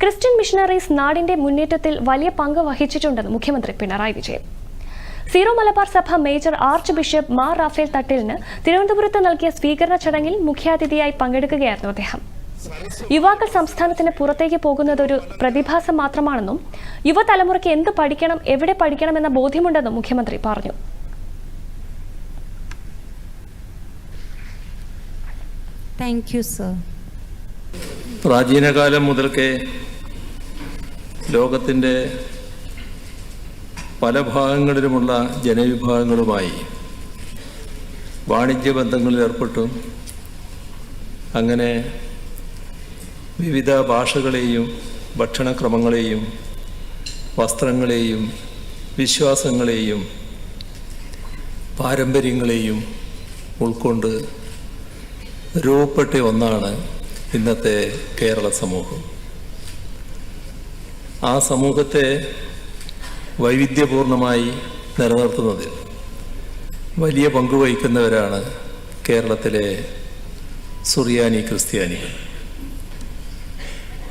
Christian missionaries നാടിന്റെ മുന്നേറ്റത്തിൽ വലിയ പങ്ക് വഹിച്ചിട്ടുണ്ടെന്ന് മുഖ്യമന്ത്രി പിണറായി വിജയൻ. സീറോ മലബാർ സഭ major archbishop Mar Raphael തട്ടിലിന് തിരുവനന്തപുരത്ത് നൽകിയ സ്വീകരണ ചടങ്ങിൽ മുഖ്യാതിഥിയായി പങ്കെടുക്കുകയായിരുന്നു അദ്ദേഹം. യുവാക്കൾ സംസ്ഥാനത്തിന് പുറത്തേക്ക് പോകുന്നത് ഒരു പ്രതിഭാസം മാത്രമാണെന്നും യുവതലമുറയ്ക്ക് എന്ത് പഠിക്കണം എവിടെ പഠിക്കണമെന്ന ബോധ്യമുണ്ടെന്നും മുഖ്യമന്ത്രി പറഞ്ഞു. താങ്ക് യു സർ പ്രാചീനകാലം മുതൽക്കേ ലോകത്തിന്റെ പല ഭാഗങ്ങളിലുമുള്ള ജനവിഭാഗങ്ങളുമായി വാണിജ്യ ബന്ധങ്ങളിൽ ഏർപ്പെട്ടും. അങ്ങനെ വിവിധ ഭാഷകളെയും ഭക്ഷണക്രമങ്ങളെയും വസ്ത്രങ്ങളെയും വിശ്വാസങ്ങളെയും പാരമ്പര്യങ്ങളെയും ഉൾക്കൊണ്ട് രൂപപ്പെട്ട ഒന്നാണ് ഇന്നത്തെ കേരള സമൂഹം. ആ സമൂഹത്തെ വൈവിധ്യപൂർണമായി നിലനിർത്തുന്നതിൽ വലിയ പങ്ക് വഹിക്കുന്നവരാണ് കേരളത്തിലെ സുറിയാനി ക്രിസ്ത്യാനികൾ.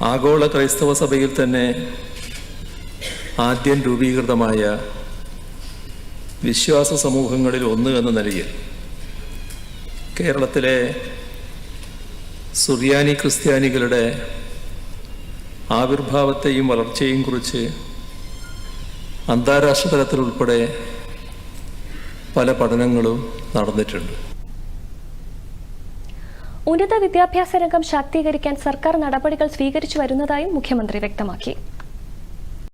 ആഗോള ക്രൈസ്തവ സഭയിൽ തന്നെ ആദ്യം രൂപീകൃതമായ വിശ്വാസ സമൂഹങ്ങളിൽ ഒന്ന് എന്ന നിലയിൽ കേരളത്തിലെ സുറിയാനി ക്രിസ്ത്യാനികളുടെ ആവിർഭാവത്തെയും വളർച്ചയെയും കുറിച്ച് അന്താരാഷ്ട്ര തലത്തിൽ തലത്തിലുൾപ്പെടെ പല പഠനങ്ങളും നടന്നിട്ടുണ്ട്. ഉന്നത വിദ്യാഭ്യാസ രംഗം ശാക്തീകരിക്കാൻ സർക്കാർ നടപടികൾ സ്വീകരിച്ചു വരുന്നതായും മുഖ്യമന്ത്രി വ്യക്തമാക്കി.